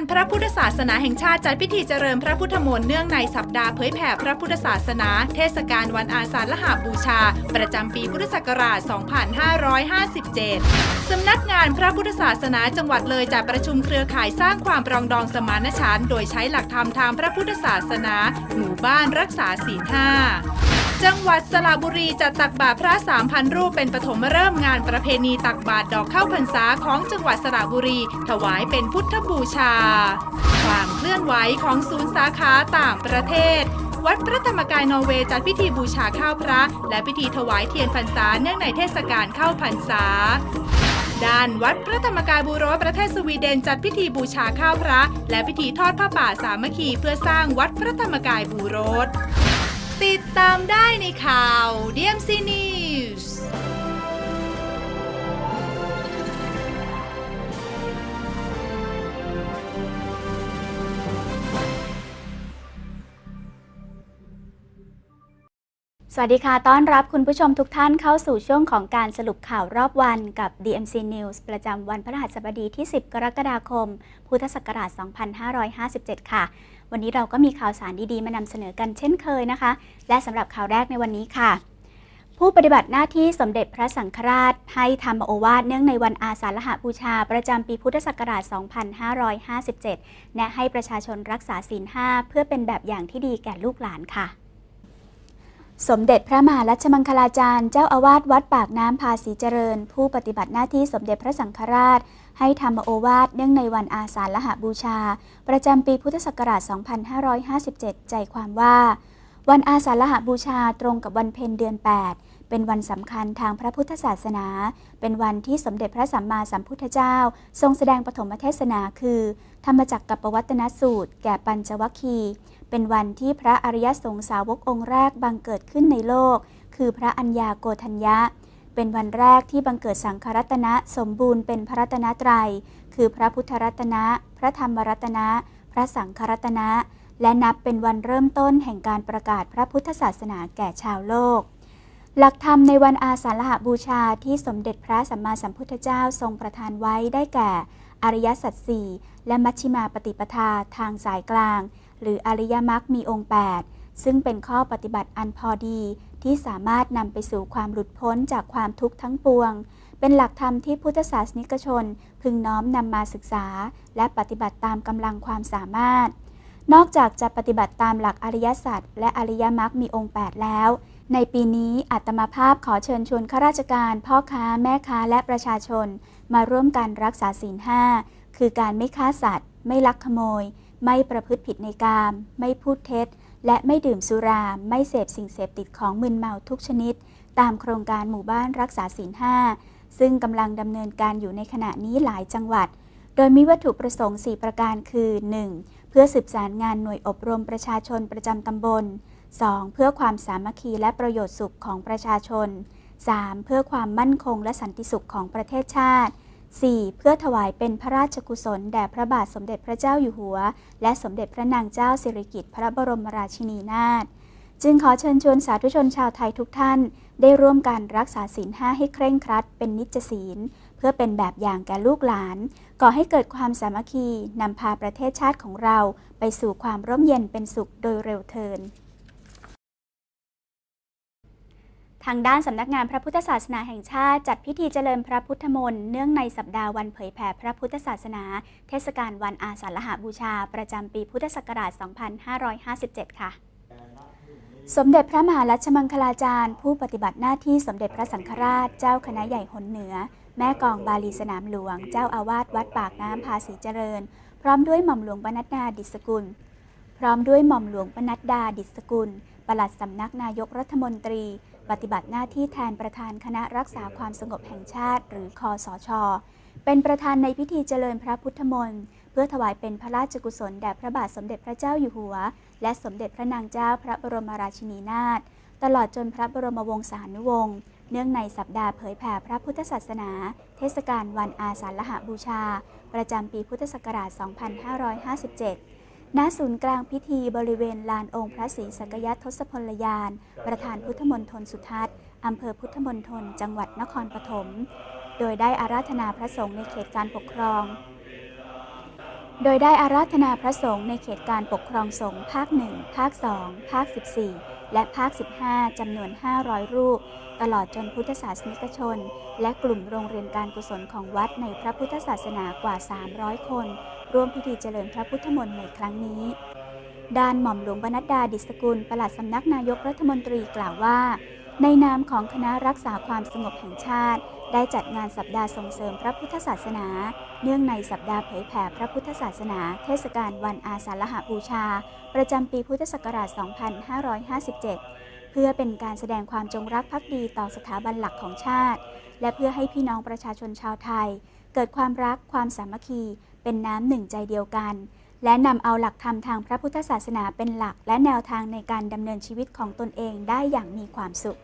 งานพระพุทธศาสนาแห่งชาติจัดพิธีเจริญพระพุทธมนต์เนื่องในสัปดาห์เผยแผ่พระพุทธศาสนา เทศกาลวันอาสาฬหบูชา ประจำปีพุทธศักราช 2557 สำนักงานพระพุทธศาสนาจังหวัดเลยจัดประชุมเครือข่ายสร้างความปรองดองสมานฉันท์โดยใช้หลักธรรมทางพระพุทธศาสนา หมู่บ้านรักษาศีลห้า จังหวัดสระบุรีจัดตักบาตรพระสามพันรูปเป็นปฐมฤกษ์งานประเพณีตักบาตรดอกข้าวพรรษาของจังหวัดสระบุรี ถวายเป็นพุทธบูชา ความเคลื่อนไหวของศูนย์สาขาต่างประเทศ วัดพระธรรมกายนอร์เวย์จัดพิธีบูชาข้าวพระ และพิธีถวายเทียนพรรษาเนื่องในเทศกาลเข้าพรรษาด้านวัดพระธรรมกายบูโรสประเทศสวีเดนจัดพิธีบูชาข้าวพระ และพิธีทอดผ้าป่าสามัคคีเพื่อสร้างวัดพระธรรมกายบูโรส ติดตามได้ในข่าว DMC News สวัสดีค่ะ ต้อนรับคุณผู้ชมทุกท่านเข้าสู่ช่วงของการสรุปข่าวรอบวันกับ DMC News ประจำวันพฤหัสบดีที่ 10 กรกฎาคม พุทธศักราช 2557 ค่ะ วันนี้เราก็มีข่าวสารดีๆ มานำเสนอกันเช่นเคยนะคะ และสำหรับข่าวแรกในวันนี้ค่ะ ผู้ปฏิบัติหน้าที่สมเด็จพระสังฆราช ให้ธรรมโอวาทเนื่องในวันอาสาฬหบูชา ประจำปีพุทธศักราช 2557 แนะให้ประชาชนรักษาศีลห้าเพื่อเป็นแบบอย่างที่ดีแก่ลูกหลานค่ะ สมเด็จพระมหารัชมังคลาจารย์ เจ้าอาวาสวัดปากน้ำภาษีเจริญ ผู้ปฏิบัติหน้าที่สมเด็จพระสังฆราช ให้ธรรมโอวาทเนื่องในวันอาสาฬหบูชา ประจำปีพุทธศักราช 2557 ใจความว่า วันอาสาฬหบูชาตรงกับวันเพ็ญเดือน 8 เป็นวันสำคัญทางพระพุทธศาสนา เป็นวันที่สมเด็จพระสัมมาสัมพุทธเจ้า ทรงแสดงปฐมเทศนาคือ ธรรมจักรกับปวัตนสูตร แก่ปัญจวัคคีย์ เป็นวันที่พระอริยสงสาวกองค์แรกบังเกิดขึ้นในโลก คือพระอัญญาโกธัญญะ เป็นวันแรกที่บังเกิดสังฆรัตนะสมบูรณ์เป็นพระรัตนตรัย คือพระพุทธรัตนะ พระธรรมรัตนะ พระสังฆรัตนะ และนับเป็นวันเริ่มต้นแห่งการประกาศพระพุทธศาสนาแก่ชาวโลก หลักธรรมในวันอาสาฬหบูชาที่สมเด็จพระสัมมาสัมพุทธเจ้าทรงประทานไว้ได้แก่ อริยสัจสี่และมัชฌิมาปฏิปทาทางสายกลาง หรืออริยมรรคมีองค์ 8 ซึ่งเป็นข้อปฏิบัติอันพอดีที่สามารถนำไปสู่ความหลุดพ้นจากความทุกข์ทั้งปวง เป็นหลักธรรมที่พุทธศาสนิกชน พึงน้อมนำมาศึกษา และปฏิบัติตามกำลังความสามารถ นอกจากจะปฏิบัติตามหลักอริยสัจและอริยมรรคมีองค์ 8 แล้ว ในปีนี้อัตมาภาพขอเชิญชวนข้าราชการ พ่อค้าแม่ค้าและประชาชน มาร่วมกันรักษาศีลห้าคือการไม่ฆ่าสัตว์ ไม่ลักขโมย ไม่ประพฤติผิดในกาม ไม่พูดเท็จ และไม่ดื่มสุรา ไม่เสพสิ่งเสพติดของมึนเมาทุกชนิด ตามโครงการหมู่บ้านรักษาศีลห้าซึ่งกำลังดำเนินการอยู่ในขณะนี้หลายจังหวัด โดยมีวัตถุประสงค์ 4 ประการคือ 1. เพื่อสืบสารงานหน่วยอบรมประชาชนประจำตำบล 2. เพื่อความสามัคคีและประโยชน์สุขของประชาชน 3. เพื่อความมั่นคงและสันติสุขของประเทศชาติ 4. เพื่อถวายเป็นพระราชกุศล แด่พระบาทสมเด็จพระเจ้าอยู่หัว และสมเด็จพระนางเจ้าสิริกิติ์พระบรมราชินีนาถจึงขอเชิญชวนสาธุชนชาวไทยทุกท่าน ได้ร่วมกันรักษาศีลห้าให้เคร่งครัด เป็นนิจศีล เพื่อเป็นแบบอย่างแก่ลูกหลาน ก่อให้เกิดความสามัคคีนำพาประเทศชาติของเรา ไปสู่ความร่มเย็นเป็นสุขโดยเร็วเทิน ทางด้านสำนักงานพระพุทธศาสนาแห่งชาติ จัดพิธีเจริญพระพุทธมนต์เนื่องในสัปดาห์วันเผยแผ่พระพุทธศาสนา เทศกาลวันอาสาฬหบูชา ประจำปีพุทธศักราช 2557 ค่ะสมเด็จพระมหารัชมังคลาจารย์ ผู้ปฏิบัติหน้าที่สมเด็จพระสังฆราช เจ้าคณะใหญ่หนเหนือ แม่กองบาลีสนามหลวง เจ้าอาวาสวัดปากน้ำภาษีเจริญ พร้อมด้วยหม่อมหลวงปนัดดาดิษกุล พร้อมด้วยหม่อมหลวงปนัดดาดิษกุลปลัดสำนักนายกรัฐมนตรี ปฏิบัติหน้าที่แทนประธานคณะรักษาความสงบแห่งชาติ หรือคอสช เป็นประธานในพิธีเจริญพระพุทธมนต์เพื่อถวายเป็นพระราชกุศลแด่พระบาทสมเด็จพระเจ้าอยู่หัว และสมเด็จพระนางเจ้าพระบรมราชินีนาถตลอดจนพระบรมวงศานุวงศ์เนื่องในสัปดาห์เผยแผ่พระพุทธศาสนา เทศกาลวันอาสาฬหบูชา ประจำปีพุทธศักราช 2557 ณศูนย์กลางพิธีบริเวณลานองค์พระศรีสักยทศพลยาน ประธานพุทธมณฑลสุทัศน์อำเภอพุทธมณฑลจังหวัดนครปฐม โดยได้อาราธนาพระสงฆ์ในเขตการปกครอง โดยได้อาราธนาพระสงฆ์ในเขตการปกครองสงฆ์ภาค 1 ภาค 2 ภาค 14 และภาค 15 จำนวน 500 รูป ตลอดจนพุทธศาสนิกชน และกลุ่มโรงเรียนการกุศลของวัดในพระพุทธศาสนากว่า 300 คน ร่วมพิธีเจริญพระพุทธมนต์ในครั้งนี้ ด้านหม่อมหลวงบรรณดาดิสกุลปลัดสำนักนายกรัฐมนตรีกล่าวว่า ในนามของคณะรักษาความสงบแห่งชาติ ได้จัดงานสัปดาห์ส่งเสริมพระพุทธศาสนา เนื่องในสัปดาห์เผยแผ่พระพุทธศาสนา เทศกาลวันอาสาฬหบูชา ประจำปีพุทธศักราช 2557 เพื่อเป็นการแสดงความจงรักภักดีต่อสถาบันหลักของชาติ และเพื่อให้พี่น้องประชาชนชาวไทย เกิดความรักความสามัคคี เป็นน้ำหนึ่งใจเดียวกัน และนำเอาหลักธรรมทางพระพุทธศาสนาเป็นหลัก และแนวทางในการดำเนินชีวิตของตนเองได้อย่างมีความสุข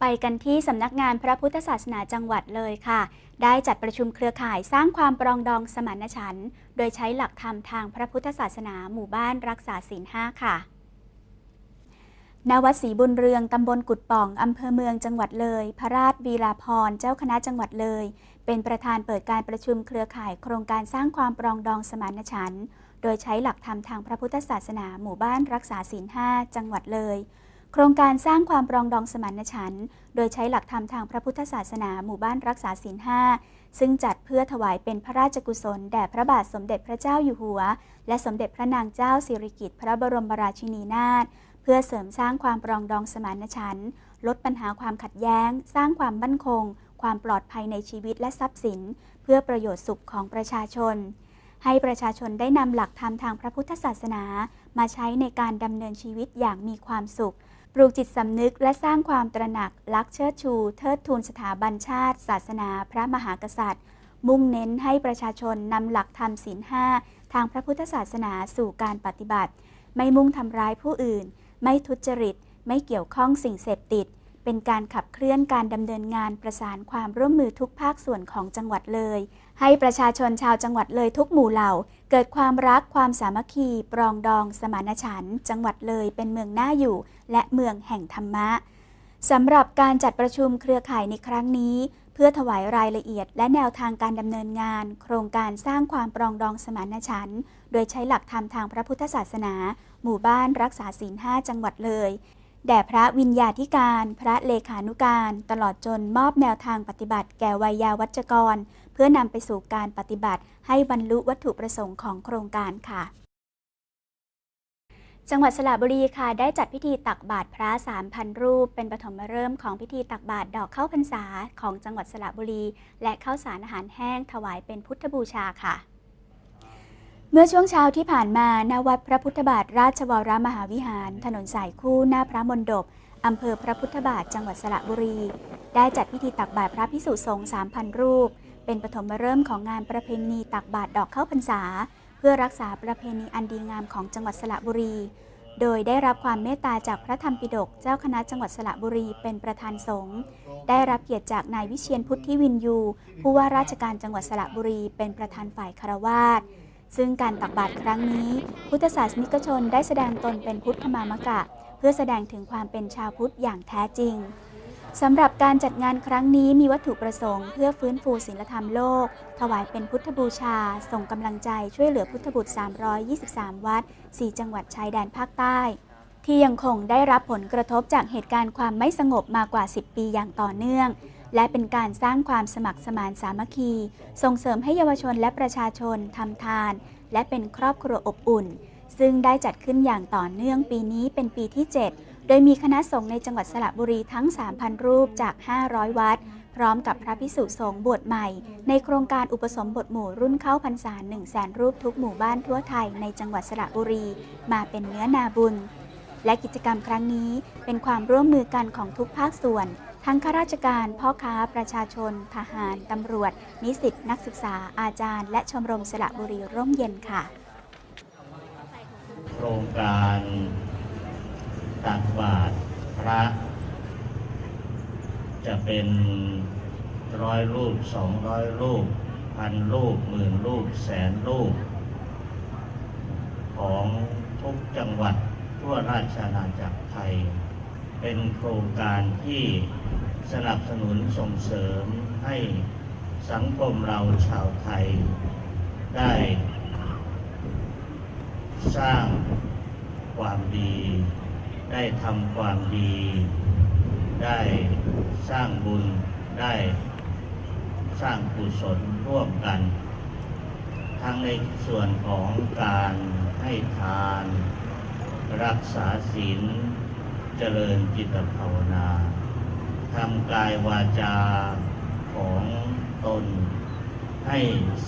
ไปกันที่สำนักงานพระพุทธศาสนาจังหวัดเลยค่ะ ได้จัดประชุมเครือข่ายสร้างความปรองดองสมานฉันท์โดยใช้หลักธรรมทางพระพุทธศาสนาหมู่บ้านรักษาศีลห้าค่ะณวัดศรีบุญเรือง ตำบลกุดป่อง อำเภอเมืองจังหวัดเลย พระราชวีราพร เจ้าคณะจังหวัดเลย เป็นประธานเปิดการประชุมเครือข่ายโครงการสร้างความปรองดองสมานฉันท์โดยใช้หลักธรรมทางพระพุทธศาสนาหมู่บ้านรักษาศีลห้าจังหวัดเลย โครงการสร้างความปรองดองสมานฉันท์โดยใช้หลักธรรมทางพระพุทธศาสนาหมู่บ้านรักษาศีลห้าซึ่งจัดเพื่อถวายเป็นพระราชกุศลแด่พระบาทสมเด็จพระเจ้าอยู่หัว และสมเด็จพระนางเจ้าสิริกิติ์พระบรมราชินีนาถเพื่อเสริมสร้างความปรองดองสมานฉันท์ลดปัญหาความขัดแย้ง สร้างความมั่นคง ความปลอดภัยในชีวิตและทรัพย์สิน เพื่อประโยชน์สุขของประชาชน ให้ประชาชนได้นำหลักธรรมทางพระพุทธศาสนา มาใช้ในการดำเนินชีวิตอย่างมีความสุข ปลูกจิตสำนึกและสร้างความตระหนักรักเชิดชู เทิดทูนสถาบันชาติ ศาสนา พระมหากษัตริย์ มุ่งเน้นให้ประชาชนนำหลักธรรมศีลห้าทางพระพุทธศาสนาสู่การปฏิบัติ ไม่มุ่งทำร้ายผู้อื่น ไม่ทุจริต ไม่เกี่ยวข้องสิ่งเสพติด เป็นการขับเคลื่อนการดำเนินงานประสานความร่วมมือทุกภาคส่วนของจังหวัดเลย ให้ประชาชนชาวจังหวัดเลยทุกหมู่เหล่า เกิดความรักความสามัคคี ปรองดอง สมานฉันท์จังหวัดเลยเป็นเมืองน่าอยู่ และเมืองแห่งธรรมะสำหรับการจัดประชุมเครือข่ายในครั้งนี้ เพื่อถวายรายละเอียด และแนวทางการดำเนินงาน โครงการสร้างความปรองดองสมานฉันท์โดยใช้หลักธรรมทางพระพุทธศาสนา หมู่บ้านรักษาศีลห้าจังหวัดเลย แด่พระวิญญาธิการ พระเลขานุการ ตลอดจนมอบแนวทางปฏิบัติแก่วัยยาวัจกร เพื่อนำไปสู่การปฏิบัติ ให้บรรลุวัตถุประสงค์ของโครงการค่ะ จังหวัดสระบุรีค่ะ ได้จัดพิธีตักบาตรพระ3,000รูป เป็นปฐมฤกษ์ของพิธีตักบาตรดอกข้าวพรรษาของจังหวัดสระบุรี และข้าวสารอาหารแห้งถวายเป็นพุทธบูชาค่ะ มื่อช่วงเช้าที่ผ่านมาณวัดพระพุทธบาทราชวรมหาวิหาร ถนนสายคู่หน้าพระมณฑปอำเภอพระพุทธบาทจังหวัดสระบุรี ได้จัดพิธีตักบาตรพระพิสุสงฆ์3,000 รูป เป็นปฐมฤกษ์ของงานประเพณีตักบาตรดอกเข้าพรรษา เพื่อรักษาประเพณีอันดีงามของจังหวัดสระบุรี โดยได้รับความเมตตาจากพระธรรมปิฎกเจ้าคณะจังหวัดสระบุรีเป็นประธานสงฆ์ได้รับเกียรติจากนายวิเชียนพุทธิวินยูผู้ว่าราชการจังหวัดสระบุรี เป็นประธานฝ่ายคารวาส ซึ่งการตักบาตรครั้งนี้ พุทธศาสนิกชนได้แสดงตนเป็นพุทธมามกะ เพื่อแสดงถึงความเป็นชาวพุทธอย่างแท้จริงสำหรับการจัดงานครั้งนี้มีวัตถุประสงค์เพื่อฟื้นฟูศีลธรรมโลก ถวายเป็นพุทธบูชา ส่งกำลังใจช่วยเหลือพุทธบุตร 323 วัด 4 จังหวัดชายแดนภาคใต้ ที่ยังคงได้รับผลกระทบจากเหตุการณ์ความไม่สงบมากว่า 10 ปีอย่างต่อเนื่อง และเป็นการสร้างความสมัครสมานสามัคคี ส่งเสริมให้เยาวชนและประชาชนทำทาน และเป็นครอบครัวอบอุ่น ซึ่งได้จัดขึ้นอย่างต่อเนื่องปีนี้เป็นปีที่ 7 โดยมีคณะสงฆ์ในจังหวัดสระบุรีทั้ง 3,000 รูปจาก 500 วัด พร้อมกับพระพิสุสงฆ์บวชใหม่ ในโครงการอุปสมบทหมู่รุ่นเข้าพรรษา1 0 0 0 0แสนรูปทุกหมู่บ้านทั่วไทยในจังหวัดสระบุรี มาเป็นเนื้อนาบุญและกิจกรรมครั้งนี้เป็นความร่วมมือกันของทุกภาคส่วน ทั้งข้าราชการพ่อค้าประชาชน ทหาร ตำรวจ นิสิตนักศึกษาอาจารย์ และชมรมสระบุรีร่มเย็นค่ะ โครงการตักบาตรพระ จะเป็นร้อยรูปสองร้อยรูปพันรูปหมื่นรูปแสนรูป ของทุกจังหวัดทั่วราชอาณาจักรไทย เป็นโครงการที่ สนับสนุนส่งเสริมให้สังคมเราชาวไทย ได้ สร้างความดี ได้ทำความดี ได้สร้างบุญได้สร้างกุศลร่วมกัน ทั้งในส่วนของการให้ทาน รักษาศีลเจริญจิตภาวนา ทำกายวาจาของตน ให้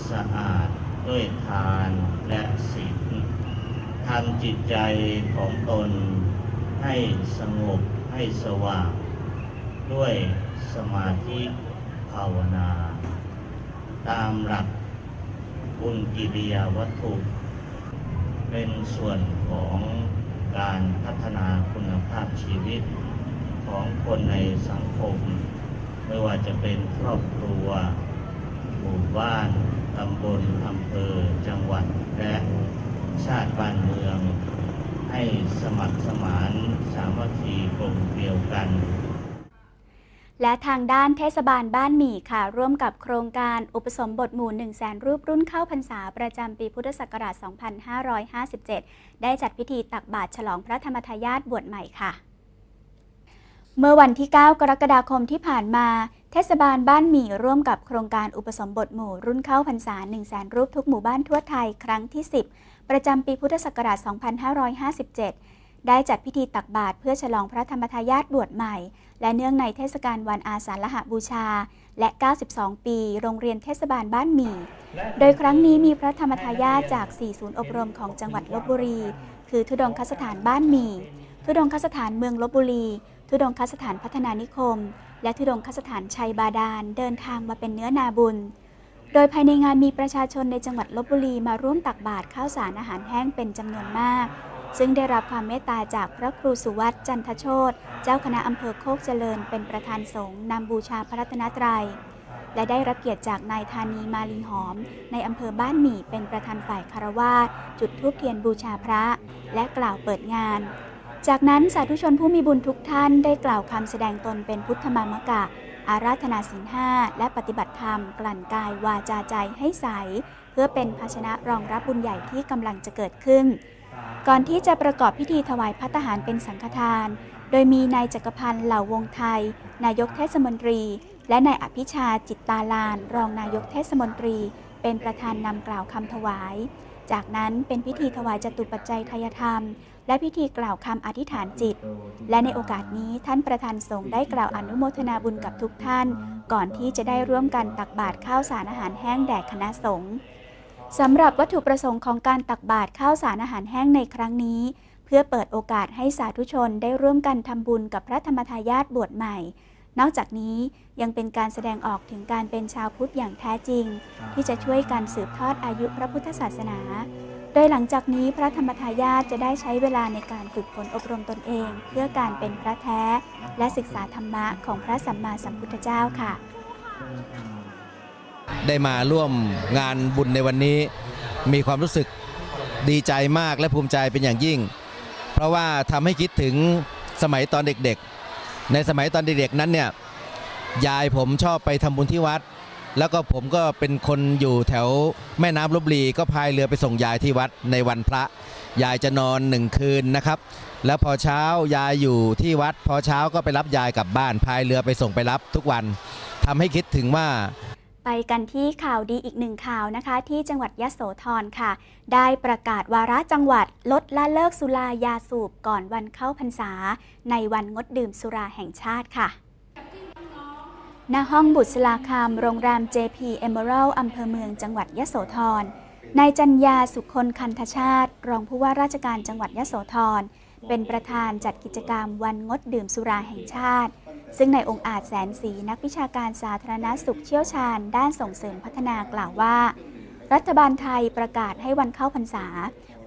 สะอาดด้วยทานและศีลทำจิตใจของตน ให้สงบให้สว่าง ด้วยสมาธิภาวนา ตามหลักบุญกิริยาวัตถุ เป็นส่วนของการพัฒนาคุณภาพชีวิต ของคนในสังคม ไม่ว่าจะเป็นครอบครัว หมู่บ้านตำบลอำเภอ จังหวัด และชาติบ้านเมือง ให้สมัครสมานสามัคคีกลมเกลียวกันและทางด้านเทศบาลบ้านหมี่ค่ะ ร่วมกับโครงการอุปสมบทหมู่1 0 0 0 0แสนรูปรุ่นเข้าพรรษาประจำปีพุทธศักราช 2557 ได้จัดพิธีตักบาตรฉลองพระธรรมทายาทบวชใหม่ค่ะ เมื่อวันที่ 9 กรกฎาคมที่ผ่านมา เทศบาลบ้านหมี่ร่วมกับโครงการอุปสมบทหมู่รุ่นเข้าพรรษา1 0 0 0 0แสนรูปทุกหมู่บ้านทั่วไทยครั้งที่ 10 ประจำปีพุทธศักราช 2557 ได้จัดพิธีตักบาตรเพื่อฉลองพระธรรมทายาทบวชใหม่ และเนื่องในเทศกาลวันอาสาฬหบูชา และ 92 ปี โรงเรียนเทศบาลบ้านหมี่ โดยครั้งนี้มีพระธรรมทายาทจาก 4 ศูนย์อบรมของจังหวัดลบบุรี คือทุดงคสถานบ้านหมี่ทุดงคสถานเมืองลบบุรี ทุดงคสถานพัฒนานิคม และทุดงคสถานชัยบาดาลเดินทางมาเป็นเนื้อนาบุญ โดยภายในงานมีประชาชนในจังหวัดลบบุรีมาร่วมตักบาตรข้าวสารอาหารแห้งเป็นจำนวนมาก ซึ่งได้รับความเมตตาจากพระครูสุวัตจันทโชตเจ้าคณะอำเภอโคกเจริญ เป็นประธานสงฆ์นำบูชาพระรัตนตรัยและได้รับเกียรติจากนายธานีมาลีหอม ในอำเภอบ้านหมี่เป็นประธานฝ่ายคารวาสจุดธูปเทียนบูชาพระ และกล่าวเปิดงาน จากนั้นสาธุชนผู้มีบุญทุกท่านได้กล่าวคำแสดงตนเป็นพุทธมามกะ อาราธนาศีลห้าและปฏิบัติธรรม กลั่นกายวาจาใจให้ใส เพื่อเป็นภาชนะรองรับบุญใหญ่ที่กำลังจะเกิดขึ้น ก่อนที่จะประกอบพิธีถวายพัตตาหารเป็นสังฆทาน โดยมีนายจักรพันธ์เหล่าวงไทย นายกเทศมนตรี และนายอภิชาจิตตาลาน รองนายกเทศมนตรี เป็นประธานนำกล่าวคำถวาย จากนั้นเป็นพิธีถวายจตุปัจจัยทายธรรม และพิธีกล่าวคำอธิษฐานจิต และในโอกาสนี้ท่านประธานสงฆ์ได้กล่าวอนุโมทนาบุญกับทุกท่าน ก่อนที่จะได้ร่วมกันตักบาตรข้าวสารอาหารแห้งแด่คณะสงฆ์สำหรับวัตถุประสงค์ของการตักบาตรข้าวสารอาหารแห้งในครั้งนี้ เพื่อเปิดโอกาสให้สาธุชนได้ร่วมกันทำบุญกับพระธรรมทายาทบวชใหม่ นอกจากนี้ยังเป็นการแสดงออกถึงการเป็นชาวพุทธอย่างแท้จริง ที่จะช่วยการสืบทอดอายุพระพุทธศาสนา โดยหลังจากนี้พระธรรมทายาทจะได้ใช้เวลาในการฝึกฝนอบรมตนเอง เพื่อการเป็นพระแท้ และศึกษาธรรมะของพระสัมมาสัมพุทธเจ้าค่ะ ได้มาร่วมงานบุญในวันนี้ มีความรู้สึกดีใจมากและภูมิใจเป็นอย่างยิ่ง เพราะว่าทำให้คิดถึงสมัยตอนเด็กๆ ในสมัยตอนเด็กๆนั้นเนี่ยยายผมชอบไปทำบุญที่วัด แล้วก็ผมก็เป็นคนอยู่แถวแม่น้ำลบบีก็พายเรือไปส่งยายที่วัดในวันพระ ยายจะนอนหนึ่งคืนนะครับ แล้วพอเช้ายายอยู่ที่วัด พอเช้าก็ไปรับยายกลับบ้านพายเรือไปส่งไปรับทุกวันทำให้คิดถึงว่าไปกันที่ข่าวดีอีกหนึ่งข่าวนะคะ ที่จังหวัดยะโสธรค่ะ ได้ประกาศวาระจังหวัดลดละเลิกสุรายาสูบก่อนวันเข้าพรรษา ในวันงดดื่มสุราแห่งชาติค่ะ ณห้องบุษราคามโรงแรม JP Emerald อำเภอเมืองจังหวัดยะโสธร นายจัญญาสุคนคันธชาติ รองผู้ว่าราชการจังหวัดยะโสธร เป็นประธานจัดกิจกรรมวันงดดื่มสุราแห่งชาติ ซึ่งในองค์อาจแสนศรีนักวิชาการสาธารณสุขเชี่ยวชาญ ด้านส่งเสริมพัฒนากล่าวว่า รัฐบาลไทยประกาศให้วันเข้าพรรษา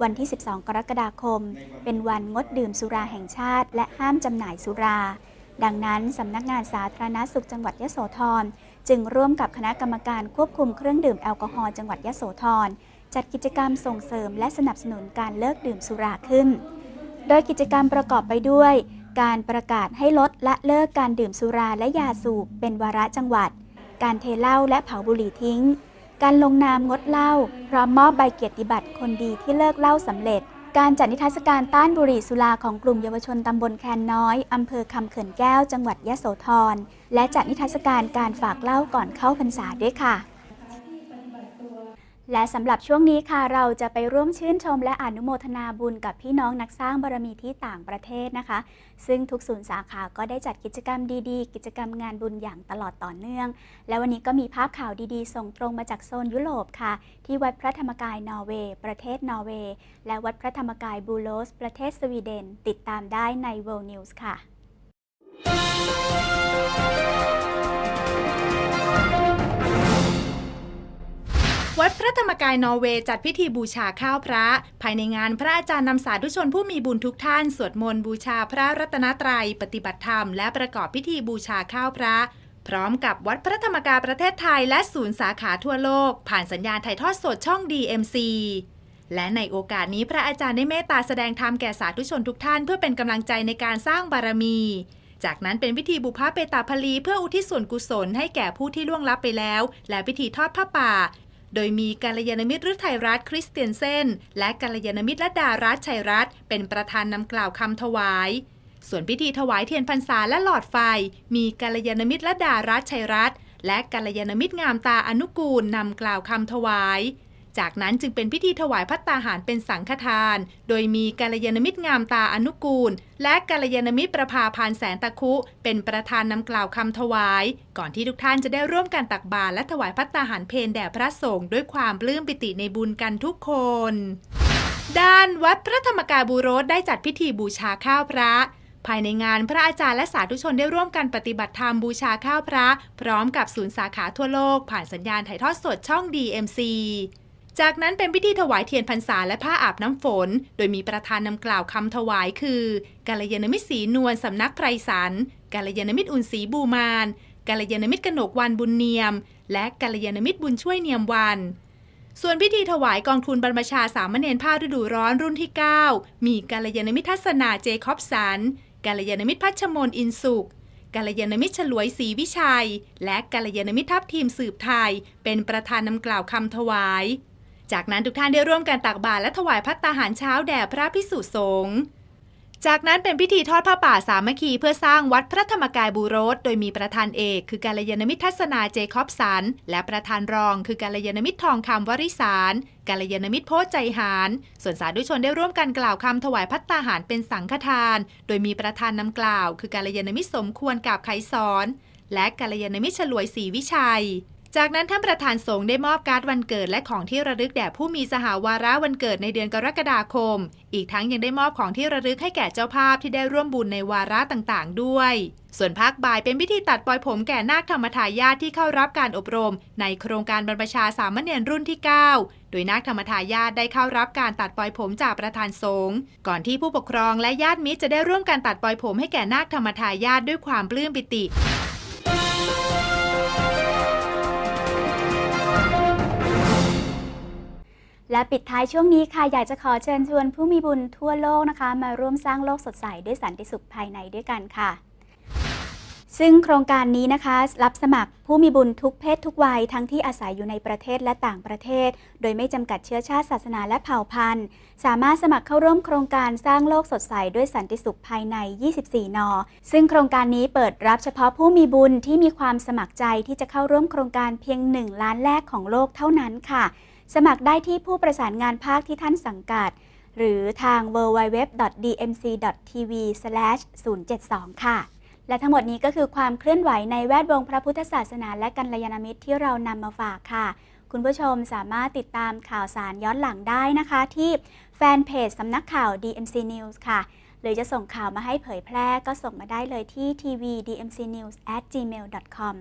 วันที่ 12 กรกฎาคม เป็นวันงดดื่มสุราแห่งชาติ และห้ามจำหน่ายสุรา ดังนั้นสำนักงานสาธารณสุขจังหวัดยโสธร จึงร่วมกับคณะกรรมการควบคุมเครื่องดื่มแอลกอฮอล์จังหวัดยโสธร จัดกิจกรรมส่งเสริมและสนับสนุนการเลิกดื่มสุราขึ้น โดยกิจกรรมประกอบไปด้วย การประกาศให้ลดละเลิกการดื่มสุราและยาสูบเป็นวาระจังหวัด การเทเหล้าและเผาบุหรี่ทิ้ง การลงนามงดเหล้าพร้อมมอบใบเกียรติบัตรคนดีที่เลิกเหล้าสำเร็จ การจัดนิทรรศการต้านบุหรี่สุราของกลุ่มเยาวชนตำบลแคนน้อย อำเภอคำเขื่อนแก้ว จังหวัดยะโสธร และจัดนิทรรศการการฝากเหล้าก่อนเข้าพรรษาด้วยค่ะ และสำหรับช่วงนี้ค่ะเราจะไปร่วมชื่นชมและอนุโมทนาบุญกับพี่น้องนักสร้างบารมีที่ต่างประเทศนะคะ ซึ่งทุกศูนย์สาขาก็ได้จัดกิจกรรมดีๆ กิจกรรมงานบุญอย่างตลอดต่อเนื่อง และวันนี้ก็มีภาพข่าวดีๆ ส่งตรงมาจากโซนยุโรปค่ะ ที่วัดพระธรรมกายนอร์เวย์ประเทศนอร์เวย์และวัดพระธรรมกายบูโลส ประเทศสวีเดน ติดตามได้ใน World News ค่ะ วัดพระธรรมกายนอร์เวย์จัดพิธีบูชาข้าวพระ ภายในงานพระอาจารย์นำสาธุชนผู้มีบุญทุกท่าน สวดมนต์บูชาพระรัตนตรัย ปฏิบัติธรรม และประกอบพิธีบูชาข้าวพระ พร้อมกับวัดพระธรรมกายประเทศไทยและศูนย์สาขาทั่วโลก ผ่านสัญญาณถ่ายทอดสดช่อง DMC และในโอกาสนี้พระอาจารย์ได้เมตตาแสดงธรรมแก่สาธุชนทุกท่าน เพื่อเป็นกำลังใจในการสร้างบารมี จากนั้นเป็นพิธีบุพเพตาพลีเพื่ออุทิศส่วนกุศลให้แก่ผู้ที่ล่วงลับไปแล้ว และพิธีทอดผ้าป่า โดยมีกาลยานมิตรฤทัยรัตน์คริสเตียนเซนและกาลยานมิตรละดารัตชัยรัตน์เป็นประธานนำกล่าวคำถวาย ส่วนพิธีถวายเทียนพรรษาและหลอดไฟ มีกาลยานมิตรละดารัตชัยรัตน์และกาลยานมิตรงามตาอนุกูลนำกล่าวคำถวาย จากนั้นจึงเป็นพิธีถวายพัตตาหารเป็นสังฆทาน โดยมีกัลยาณมิตรงามตาอนุกูล และกัลยาณมิตรประภาพานแสนตะคุ เป็นประธานนำกล่าวคำถวาย ก่อนที่ทุกท่านจะได้ร่วมกันตักบาตรและถวายพัตตาหารเพลแด่พระสงฆ์ด้วยความปลื้มปิติในบุญกันทุกคนด้านวัดพระธรรมกายบูโรสได้จัดพิธีบูชาข้าวพระ ภายในงานพระอาจารย์และสาธุชนได้ร่วมกันปฏิบัติธรรมบูชาข้าวพระ พร้อมกับศูนย์สาขาทั่วโลกผ่านสัญญาณถ่ายทอดสดช่อง DMC จากนั้นเป็นพิธีถวายเทียนพรรษาและผ้าอาบน้ำฝน โดยมีประธานนำกล่าวคำถวายคือกัลยาณมิตรศรีนวลสำนักไพรสันกัลยาณมิตรอุ่นศรีบูมานกัลยาณมิตรกนกวันบุญเนียม และกัลยาณมิตรบุญช่วยเนียมวัน ส่วนพิธีถวายกองทุนบรรพชาสามเณรภาฤดูร้อนรุ่นที่ 9 มีกัลยาณมิตรทัศนาเจคอบสันกัลยาณมิตรพัชมนอินสุขกัลยาณมิตรฉลวยศรีวิชัย และกัลยาณมิตรทัพทีมสืบไทย เป็นประธานนำกล่าวคำถวาย จากนั้นทุกท่านได้ร่วมกันตักบาตรและถวายพัตตาหารเช้าแด่พระพิสุสงฆ์จากนั้นเป็นพิธีทอดผ้าป่าสามัคคีเพื่อสร้างวัดพระธรรมกายบูโรสโดยมีประธานเอก คือกัลยาณมิตรทัศนาเจคอบสัน และประธานรองคือกัลยาณมิตรทองคำวริสารกัลยาณมิตรโพธิ์ใจหาร ส่วนสาธุชนได้ร่วมกันกล่าวคำถวายพัตตาหารเป็นสังฆทาน โดยมีประธานนำกล่าว คือกัลยาณมิตรสมควรกับไขสอน และกัลยาณมิตรฉลวยศรีวิชัย จากนั้นท่านประธานสงฆ์ได้มอบการ์ดวันเกิดและของที่ระลึกแด่ผู้มีสหาวาระวันเกิดในเดือนกรกฎาคม อีกทั้งยังได้มอบของที่ระลึกให้แก่เจ้าภาพที่ได้ร่วมบุญในวาระต่างๆ ด้วย ส่วนภาคบ่ายเป็นพิธีตัดปลอยผมแก่นาคธรรมทายาทที่เข้ารับการอบรม ในโครงการบรรพชาสามเณรรุ่นที่ 9 โดยนาคธรรมทายาทได้เข้ารับการตัดปลอยผมจากประธานสงฆ์ก่อนที่ผู้ปกครองและญาติมิตรจะได้ร่วมกันตัดปลอยผมให้แก่นาคธรรมทายาทด้วยความปลื้มปิติ และปิดท้ายช่วงนี้ค่ะอยากจะขอเชิญชวนผู้มีบุญทั่วโลกนะคะ มาร่วมสร้างโลกสดใสด้วยสันติสุขภายในด้วยกันค่ะ ซึ่งโครงการนี้นะคะ รับสมัครผู้มีบุญทุกเพศทุกวัยทั้งที่อาศัยอยู่ในประเทศและต่างประเทศ โดยไม่จำกัดเชื้อชาติศาสนาและเผ่าพันธุ์ สามารถสมัครเข้าร่วมโครงการสร้างโลกสดใสด้วยสันติสุขภายใน 24 น ซึ่งโครงการนี้เปิดรับเฉพาะผู้มีบุญที่มีความสมัครใจที่จะเข้าร่วมโครงการเพียง 1 ล้านแรกของโลกเท่านั้นค่ะ สมัครได้ที่ผู้ประสานงานภาคที่ท่านสังกัด หรือทาง www.dmc.tv/072 ค่ะ และทั้งหมดนี้ก็คือความเคลื่อนไหวในแวดวงพระพุทธศาสนาและกัลยาณมิตรที่เรานำมาฝากค่ะ คุณผู้ชมสามารถติดตามข่าวสารย้อนหลังได้นะคะ ที่แฟนเพจสำนักข่าว DMC News ค่ะหรือจะส่งข่าวมาให้เผยแพร่ก็ส่งมาได้เลยที่ tvdmcnews@gmail.com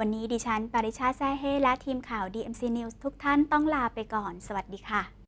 วันนี้ดิฉัน ปริชาแซ่เฮและทีมข่าว DMC News ทุกท่านต้องลาไปก่อน สวัสดีค่ะ